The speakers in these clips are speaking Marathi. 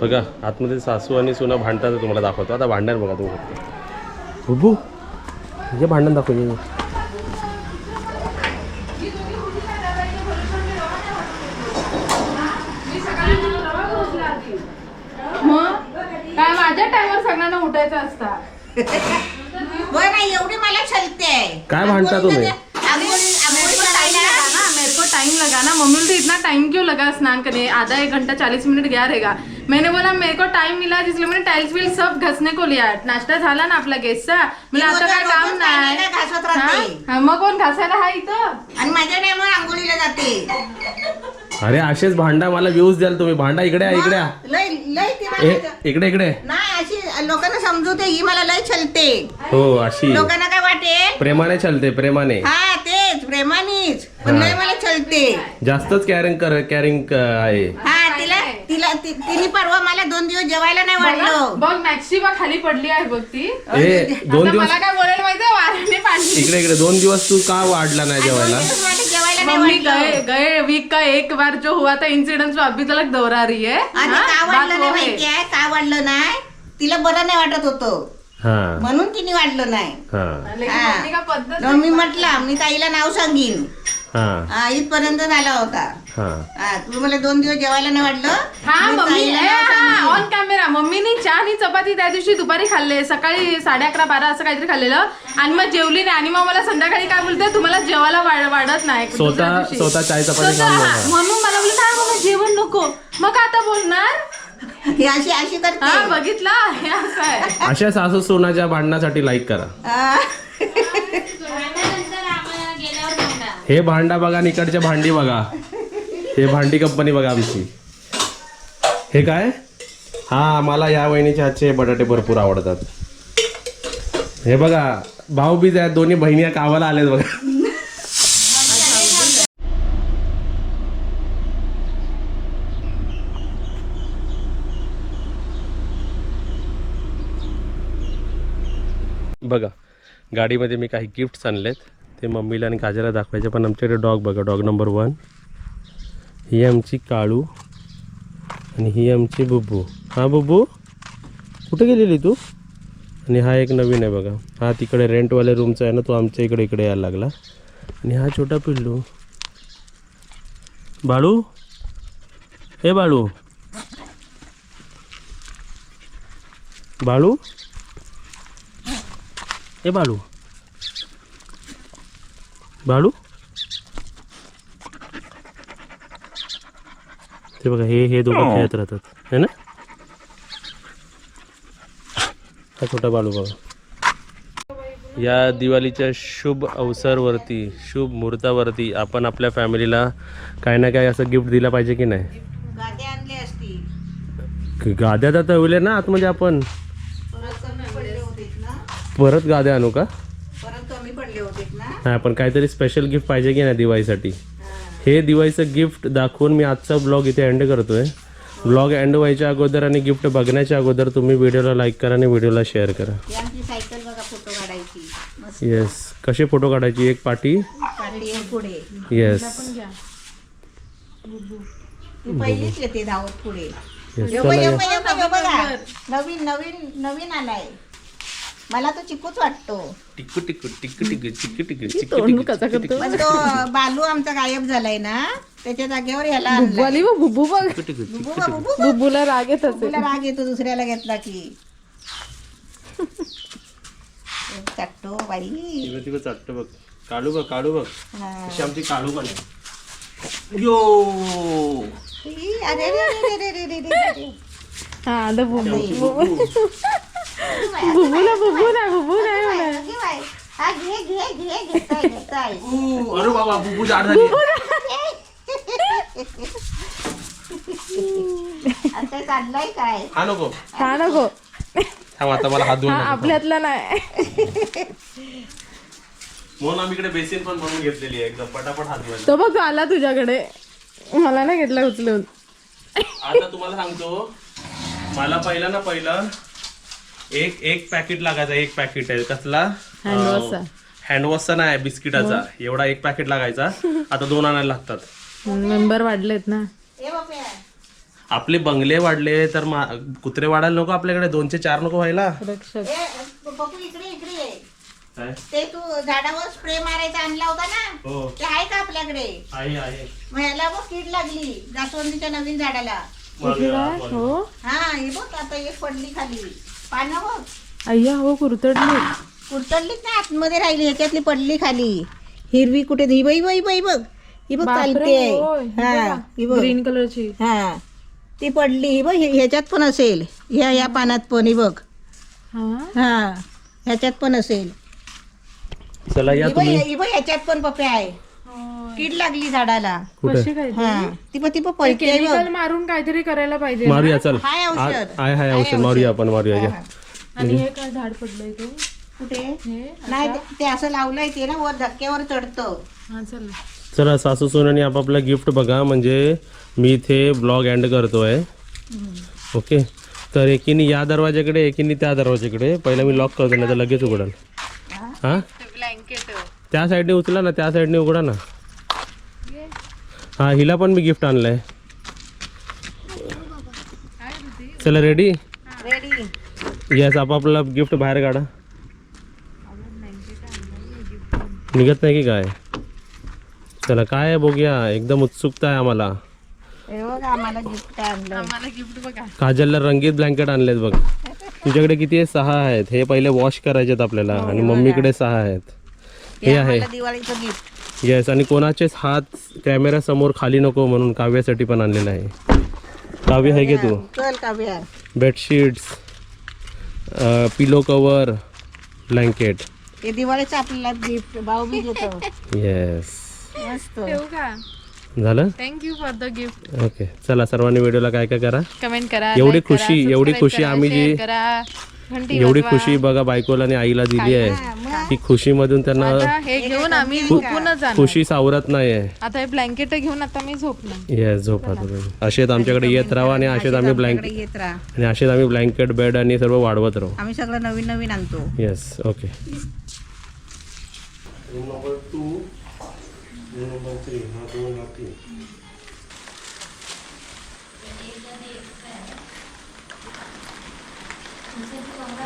बघा आतमध्ये सासू आणि सुना भांडतात तुम्हाला दाखवतो. आता भांडण बघा तुम्ही. फक्त बुबू हे भांडण दाखव हे. मग? काय माझ्या टाइमवर सगळ्यांना उठायचं असतं? होय नाही एवढी मला छलते. काय भांडता तुम्ही? मेरे को टाइम लगा ना मेरे को टाइम लगा ना. मम्मी बोलती इतना टाइम क्यों लगा स्नान करने? आधा एक घंटा चालीस मिनट गया रहेगा। मैंने बोला मेरे को टाइम मिला जिसलिए मैंने टाइल्स विल सब घसने को लिया। नाश्ता झाला ना आपला गेस्टचा मला आता काय काम नाही. पाण्याने घासत राहते. हा? मग कोण घासायला हा इथं? आणि माझ्या टायमावर आंघोळीला जाते. अरे असेच भांडा मला व्ह्यूज द्याल तुम्ही. भांडा इकडे इकडे या. लय लय ती ए मला- इकडे इकडे. नाही अशी लोकांना समजवते ही मला लय छलते. हो अशी. लोकांना काय वाटेल? प्रेमाने चलते प्रेमाने. हा तेच प्रेमानीच. पण. लय मला छलते. जास्तच कॅरिंग कर कॅरिंग आहे. हा तिला ति- तिने परवा मला दोन दिवस जेवायला नाही वाढलं. बघ मॅक्सी बा खाली पडली आहे बघ ती. दोन आता दिवस मला काय बोलायला माहितीये? वाऱ्याने पाडली इकडे इकडे दोन दिवस तू का वाढला नाही जेवायला? दिवस मला जेवायला नाही मम्मी वाढलं. गए गए वीक का एक बार जो हुआ था इंसिडेंट अभी तक दोहरा रही है। हाँ, का बात वाढलं वो नाही. माहितीये का वाढलं नाही? तिला बरं नाही वाटत होतं. हा। म्हणून तिने वाढलं नाही. हा। लेकिन हा. मम्मी का पद्धत मग मी म्हटलं मी ताईला नाव सांगीन. हा. हा, इथपर्यंत झाला होता. हा. हा, तू मला दोन दिवस जेवायला नाही वाटलं? हा मी मम्मी ताईला नाव सांगीन. ऑन कॅमेरा मम्मीनी चहा आणि चपाती त्या दिवशी दुपारी खाल्ले. सकाळी साडे अकरा बारा असं काहीतरी खाल्लेलं. आणि मग जेवली नाही. आणि मग मला संध्याकाळी काय बोलते? तुम्हाला जेवायला वाढ- वाढत नाही. दुसऱ्या स्वतः दिवशी. स्वतः चाय चपाती स्वतः, खाऊन हा. बघा. म्हणून मला बोलत नाही मला जेवण नको. मग आता बोलणार? ही अशी अशी हा करते बघितला? हे असं आहे. अशा सासू सोनाच्या भांडणासाठी लाईक करा. हा. हे भांडा बघा आणि इकडच्या भांडी बघा. हे भांडी कंपनी बघा आमची. हे काय? हा मला या वहिनीच्या हातचे बटाटे भरपूर आवडतात. हे बघा भाऊ बीज आहेत दोन्ही बहिणी या कामाला आलेत बघा. बघा गाडीमध्ये मी काही गिफ्ट्स आणलेत. ते मम्मीला आणि काजला दाखवायचे पण आमच्याकडे डॉग बघा डॉग नंबर वन. ही आमची काळू आणि ही आमची बुब्बू हा बुब्बू कुठे गेलेली तू? आणि हा एक नवीन आहे बघा. हा तिकडे रेंटवाल्या रूमचा आहे ना तो आमच्या इकडे इकडे यायला लागला. आणि हा छोटा पिल्लू. बाळू? हे बाळू. बाळू? हे बाळू. बाळू? ते बघा हे हे दोघं खेळत राहतात. है ना? हा छोटा बाळू बघा. या दिवाळीच्या शुभ अवसरवरती शुभ मुहूर्तावरती आपण आपल्या फॅमिलीला काही ना काही असं गिफ्ट दिलं पाहिजे की नाही? गाद्या तर ठेवल्या ना आतमध्ये आपण. परत गाद्या आणू का परत कमी पडले होते ना नाही पण काहीतरी स्पेशल गिफ्ट पाहिजे की नाही दिवाळीसाठी? हे दिवाळीचं गिफ्ट दाखवून मी आजचा ब्लॉग इथे एंड करतोय. ब्लॉग एंड व्हायच्या अगोदर आणि गिफ्ट बघण्याच्या अगोदर तुम्ही व्हिडिओला लाईक करा आणि व्हिडिओला शेअर करा. आमची सायकल बघा फोटो काढायची. मस्त. येस कसे फोटो काढायची? एक पाठी आहे येस ती पहिलीच येते धावत पुढे. येस नवीन नवीन नवीन आलाय. मला तो चिकूच वाटतो. टिकू टिकू टिकू टिकू चिकू टिकू चिकू टिकू. पण तो बालू आमचा गायब झालाय ना त्याच्या जागेवर ह्याला आणलाय. वाली वो बुब्बू बघ. टिकू टिकू बुबू बा, बुबू बा. बुब्बूला राग येत असेल. तुला राग येतो दुसऱ्याला घेतला की. चट्टो बाई. तिकडे तिकडे चाटतं बघ. काढू बघ काढू बघ. हा. अशी आमची काढू पण आहे. यो. ई, अरे रे रे रे रे रे रे रे. हा आलं बुब्बू. बुब्बूला बुब्बू नाही बुब्बू नाही. हा, ऊ, अरे बाबा बुबू जाड झाली. चाललाय काय? हा नको. हा नको. थांब आता मला हात हा धुवून आपल्यातला नाही. म्हणून आम्ही इकडे बेसिन पण बनवून घेतलेली आहे. एकदम पटापट हात धुवायला तो बघ तो आला तुझ्याकडे. मला नाही घेतला उचलून. आता तुम्हाला सांगतो मला पहिलं ना पहिलं एक एक पॅकेट लागायचा एक पॅकेट आहे. कसला? हँडवॉशचा. हँडवॉशचा नाही बिस्किटाचा. एवढा एक पॅकेट लागायचा. आता दोन आणायला लागतात. मेंबर वाढलेत ना. आपले बंगले वाढले तर मा- कुत्रे वाढायला नको आपल्याकडे. दोनशे चार नको व्हायला. रक्षक. ए बघू इकडे इकडे. ये. काय? ते तू झाडावर स्प्रे मारायचा आणला होता ना? हो. ते आहे का आपल्याकडे? आहे आहे. मग याला बघ कीड लागली. जास्वंदीच्या नवीन झाडाला. हो. हा हे बघ आता एक पडली खाली. पानं बघ. अय्या हो कुरतडली. कुरतडलीच ना आतमध्ये राहिली ह्याच्यातली पडली खाली. हिरवी कुठे ही बाई बाई बाई बघ. ही बघ चालते. हा ही बघ. ग्रीन कलरची. हा ती पडली ही बघ हे- ह्याच्यात पण असेल. ह्या ह्या पानात पण ही बघ. हा? हा ह्याच्यात पण असेल. चला या ही तुम्ही. ही बघ ह्याच्यात पण पप्या आहे. कीड लागली झाडाला. कुठे? कशी काय हा. ती पण ती पण पळते आहे बघ. केमिकल मारून काहीतरी करायला पाहिजे मारूया चल. हाय औषध. आहे हाय औषध. मारूया आपण मारूया या आणि हे काय झाड पडलंय ते? कुठे? हे नाही ते- ते असं लावलंय ते ना वर धक्क्यावर चढतं. हा चल. चला सासू सोनाने आपापला गिफ्ट बघा. म्हणजे मी इथे ब्लॉग एंड करतोय. ओके? तर एकीने या दरवाजाकडे एकीने त्या दरवाजाकडे पहिला मी लॉक करतो नाही तर लगेच उघडाल. हा? ब्लँकेट त्या साईडने उचला ना त्या साईडने उघडा ना. हा हिला पण मी गिफ्ट आणलंय. चला रेडी रेडी येस आपापला गिफ्ट बाहेर काढा. निघत नाही की काय? चला काय आहे बघूया. एकदम उत्सुकता आहे आम्हाला. हे बघ आम्हाला गिफ्ट आणलं मला गिफ्ट बघा. काजलला रंगीत ब्लँकेट आणलेत बघ. तुझ्याकडे किती आहे? सहा आहेत. हे पहिले वॉश करायचेत आपल्याला. आणि मम्मीकडे सहा आहेत. हे आहे. दिवाळीचं गिफ्ट येस आणि कोणाचेच हात कॅमेरा समोर खाली नको म्हणून काव्यासाठी पण आणलेलं आहे. काव्य आहे की तू? चल Kavya bedsheets pillow cover blanket हे दिवाळीचं आपल्याला गिफ्ट भाऊ बी देतो येस मस्त. ठेवू का? झालं? Thank you for the gift okay चला सर्वांनी व्हिडिओला काय काय करा? कमेंट करा एवढी like करा, खुशी- एवढी subscribe खुशी करा, आम्ही जी- करा. एवढी. खुशी बघा बायकोला आणि आईला दिली आहे. ती खुशीमधून त्यांना आता हे घेऊन आम्ही झोपूनच जाणार. खुशी सावरत नाही आहे आता हे ब्लँकेट घेऊन आता मी झोपणार. येस झोपा तुम्ही. असेच आमच्याकडे येत राहा आणि असेच आम्ही ब्लँकेट येत राहा. आणि असेच आम्ही ब्लँकेट बेड आणि सर्व वाढवत राहू. आम्ही सगळं नवीन नवीन आणतो. Yes okay number two number three हा दोन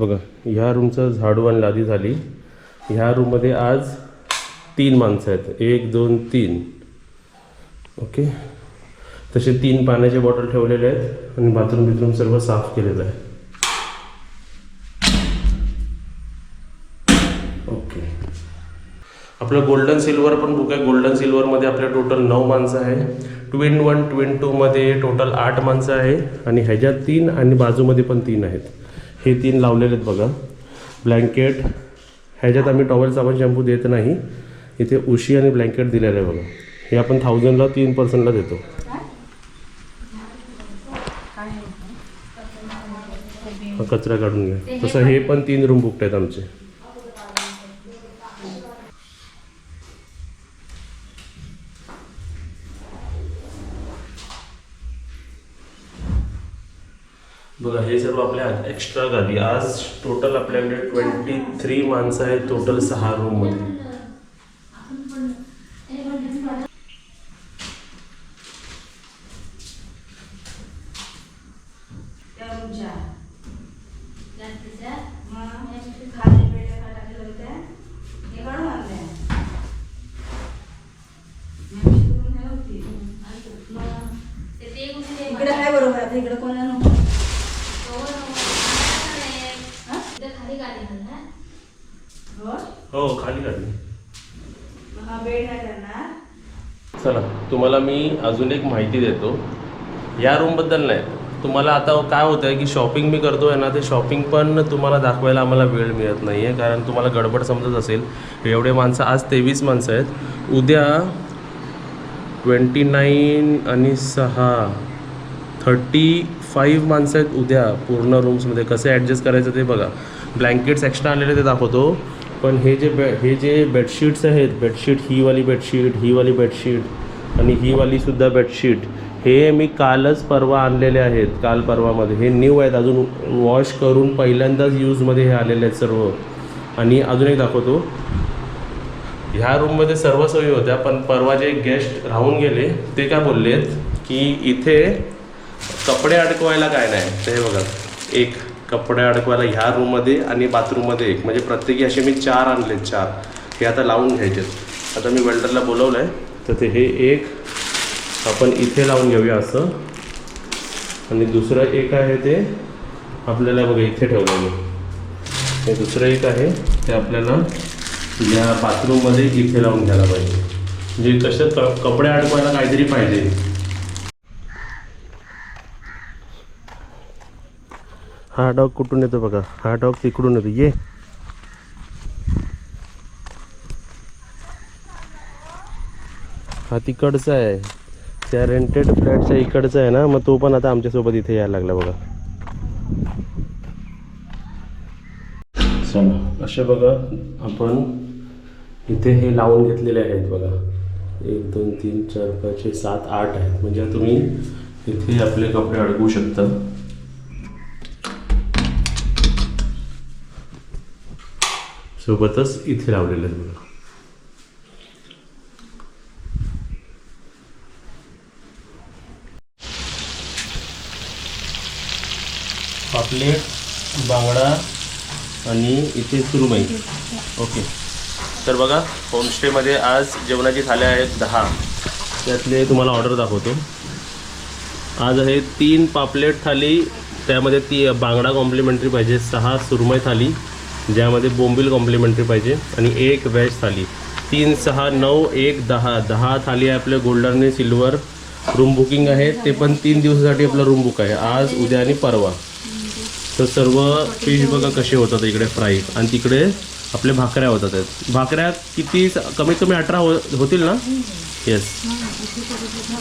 बघा ह्या रूमचं झाडू आणि लादी झाली. ह्या रूममध्ये आज तीन माणसं आहेत. एक दोन तीन. ओके? तसे तीन पाण्याचे बॉटल ठेवलेले आहेत आणि बाथरूम बिथरूम सर्व साफ केलेलं आहे. ओके. आपलं गोल्डन सिल्वर पण बुक आहे. गोल्डन सिल्वरमध्ये आपल्या टोटल नऊ माणसं आहे. ट्विन वन ट्विन टूमध्ये टोटल आठ माणसं आहे. आणि ह्याच्यात तीन आणि बाजूमध्ये पण तीन आहेत. हे तीन लावलेले आहेत बघा. ब्लँकेट ह्याच्यात आम्ही टॉवेल साबण शॅम्पू देत नाही. इथे उशी आणि ब्लँकेट दिलेलं आहे बघा. हे आपण थाउजंडला तीन पर्सेंटला देतो. कचरा काढून घ्या. तसं हे पण तीन रूम बुकड आहेत आमचे. बघा हे सर्व आपल्या एक्स्ट्रा गादी. आज टोटल आपल्याकडे ट्वेंटी थ्री माणसं आहेत टोटल सहा रूममध्ये तुम्हाला मी अजून एक माहिती देतो. या रूमबद्दल नाही. तुम्हाला आता काय होतं आहे की शॉपिंग मी करतो आहे ना ते शॉपिंग पण तुम्हाला दाखवायला आम्हाला वेळ मिळत नाही आहे कारण तुम्हाला गडबड समजत असेल. एवढे माणसं आज तेवीस माणसं आहेत. उद्या ट्वेंटी नाईन आणि सहा थर्टी फाईव्ह माणसं आहेत उद्या पूर्ण रूम्समध्ये कसे ॲडजस्ट करायचं ते बघा. ब्लँकेट्स एक्स्ट्रा आणलेले ते दाखवतो. पण हे जे बे हे जे बेडशीट्स आहेत बेडशीट ही वाली बेडशीट ही वाली बेडशीट आणि ही वालीसुद्धा बेडशीट हे मी कालच परवा आणलेले आहेत काल परवामध्ये. हे न्यू आहेत अजून वॉश करून पहिल्यांदाच यूजमध्ये हे आलेले आहेत सर्व. आणि अजून एक दाखवतो. ह्या रूममध्ये सर्व सोयी होत्या पण परवा जे गेस्ट राहून गेले ते काय बोललेत की इथे कपडे अडकवायला काय नाही. ते हे बघा एक कपडे अडकवायला ह्या रूममध्ये आणि बाथरूममध्ये एक. म्हणजे प्रत्येकी असे मी चार आणले चार. हे आता लावून घ्यायचे आता मी वेल्डरला बोलवलं आहे तर ते हे एक आपण इथे लावून घेऊया असं. आणि दुसरं एक आहे ते आपल्याला बघा इथे ठेवलेलं. हे दुसरं एक आहे ते आपल्याला या बाथरूममध्ये इथे लावून घ्यायला पाहिजे. म्हणजे कसं क कपडे अडकवायला काहीतरी पाहिजे. हा डॉग कुठून येतो बघा? हा डॉग तिकडून येतो. ये. हा तिकडचा आहे. त्या रेंटेड फ्लॅटच्या इकडचा आहे ना मग तो पण आता आमच्यासोबत इथे यायला लागला बघा. चला असे बघा आपण इथे हे लावून घेतलेले आहेत बघा. एक दोन तीन चार पाच छे सात आठ आहेत. म्हणजे तुम्ही इथे आपले कपडे अडकवू शकता. सोबतच इथे लावलेले आहेत बघा. पापलेट बांगडा आणि इथे सुरमई. ओके. तर बघा होमस्टेमध्ये आज जेवणाची थाल्या आहेत दहा. त्यातले तुम्हाला ऑर्डर दाखवतो. आज आहे तीन पापलेट थाली त्यामध्ये ती बांगडा कॉम्प्लिमेंटरी पाहिजे सहा सुरमई थाली ज्यामध्ये बोंबील कॉम्प्लिमेंटरी पाहिजे आणि एक व्हेज थाली. तीन सहा नऊ एक दहा. दहा थाली आहे आपल्या गोल्डन आणि सिल्वर. रूम बुकिंग आहे ते पण तीन दिवसासाठी आपलं रूम बुक आहे. आज उद्या आणि परवा. तर सर्व फिश बघा कसे होतात इकडे फ्राय आणि तिकडे आपल्या भाकऱ्या होतात. भाकऱ्या किती कमीत कमी अठरा हो होतील ना? येस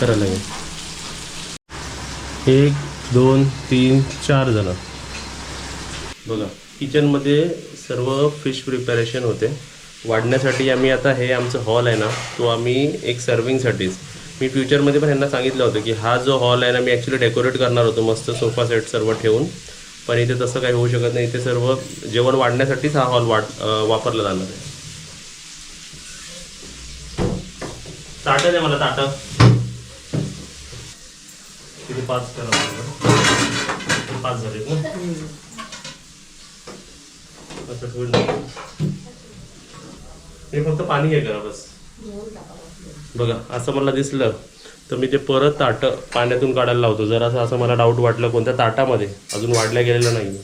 करा लागेल एक दोन तीन चार जण. बघा किचनमध्ये सर्व फिश प्रिपॅरेशन होते. वाढण्यासाठी आम्ही आता हे आमचं हॉल आहे ना तो आम्ही एक सर्विंगसाठीच मी फ्युचरमध्ये पण यांना सांगितलं होतं की हा जो हॉल आहे ना मी ॲक्च्युली डेकोरेट करणार होतो मस्त सोफा सेट सर्व ठेवून. पण इथे तसं काही होऊ शकत नाही. इथे सर्व जेवण वाढण्यासाठीच हा हॉल वाढ अं, वापरला जाणार आहे. ताटं द्या मला ताटं. किती पाच करा पाच झालेत ना असं ठेवून. हे फक्त पाणी हे करा बस. बघा असं मला दिसलं. तर मी ते परत ताट पाण्यातून काढायला लावतो. जर असं असं मला डाऊट वाटलं कोणत्या ताटामध्ये. अजून वाढल्या गेलेलं नाही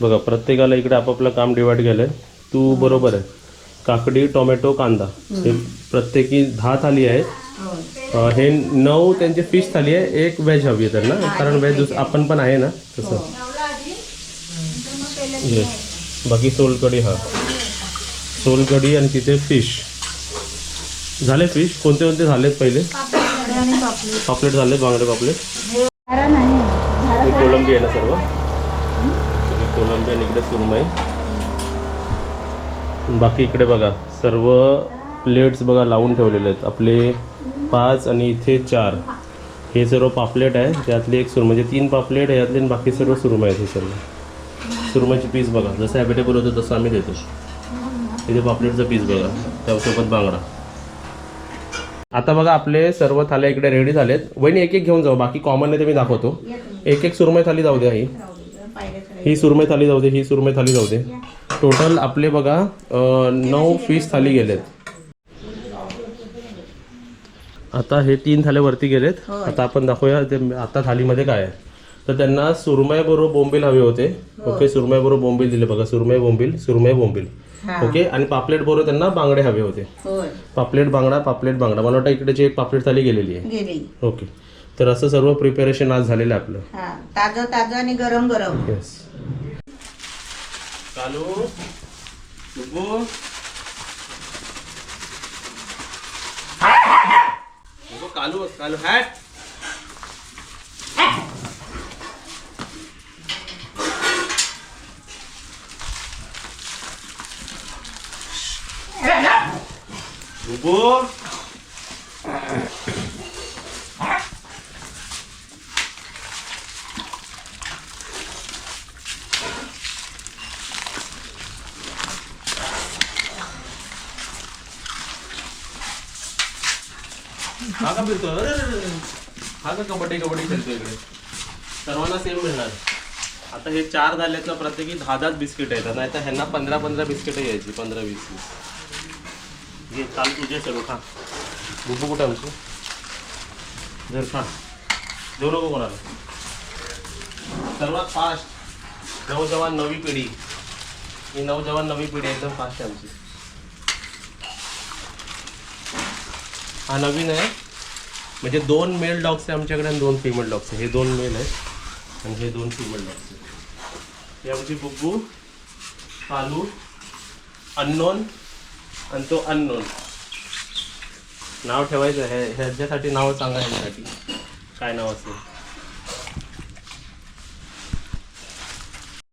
बघा प्रत्येकाला इकडे आपापलं काम डिवाइड केलंय. तू बरोबर आहे. काकडी टोमॅटो कांदा हे. प्रत्येकी दहा थाली आहेत. अं, हे नऊ त्यांची फिश थाली आहे. एक व्हेज हवी आहे त्यांना. कारण व्हेज आपण पण आहे ना. तसं. येस बाकी सोलकढी हा. सोलकढी आणि तिथे फिश. झाले फिश? कोणते कोणते झालेत पहिले? पापलेट झाले बांगडे पापलेट. कोलंबी आहे ना सर्व? कोलंबी आणि इकडे सुरमई. बाकी इकडे बघा सर्व प्लेट्स बघा लावून ठेवलेले आहेत. आपले पाच आणि इथे चार. हे सर्व पापलेट आहे. त्यातले एक सुर म्हणजे तीन पापलेट आहे यातले आणि बाकी सर्व सुरमई आहेत हे सर्व. सुरमईची पीस बघा जसं अवेलेबल होतं तसं आम्ही देतो. इथे पापलेटचं पीस बघा. त्यासोबत बांगडा. आता बघा आपले सर्व थाल्या इकडे रेडी झालेत. वहिनी एक एक घेऊन जाऊ. बाकी कॉमन आहे ते मी दाखवतो. एक एक सुरमई थाली जाऊ द्या ही ही सुरमई थाली जाऊ दे ही सुरमई थाली जाऊ दे. टोटल आपले बघा नऊ फिश थाली गेलेत. आता हे तीन थाले वरती गेलेत. आता आपण दाखवूया ते आता थालीमध्ये काय आहे. तर त्यांना सुरमई बरोबर बोंबील हवे होते. ओके सुरमई बरोबर बोंबील दिले बघा. सुरमई बोंबील सुरमई बोंबील. ओके? आणि पापलेट बरोबर त्यांना बांगडे हवे होते. पापलेट बांगडा पापलेट बांगडा. मला वाटतं इकडेची एक पापलेट थाली गेलेली आहे. ओके. तर असं सर्व प्रिपेरेशन आज झालेलं आपलं. हा. ताजं ताजं आणि गरम गरम. येस डुबू, कालू कालू हॅट. डुबू हा का फिरतो अरे, अरे, अरे. हा का कबड्डी कबड्डी खेळतो इकडे? सर्वांना सेम मिळणार. आता हे चार झालेत ना प्रत्येकी दहा दहाच बिस्किट येतात. नाही तर ह्यांना पंधरा पंधरा बिस्किट यायची पंधरा वीस वीस. घे चाल तुझे सर्व खा. कुठे आमची जर खा. देऊ नको कोणाला. सर्वात फास्ट नवजवान नवी पिढी. ही नवजवान नवी पिढी एकदम फास्ट आहे आमची. हा नवीन आहे. म्हणजे दोन मेल डॉग्स आहे आमच्याकडे आणि दोन फिमेल डॉग्स आहे. हे दोन मेल आहेत आणि हे दोन फिमेल डॉग्स आहेत. हे आमची बुब्बू कालू अननोन आणि तो अननोन नाव ठेवायचं आहे. ह्याच्यासाठी नाव सांगायसाठी ह्याच्यासाठी. काय नाव असेल?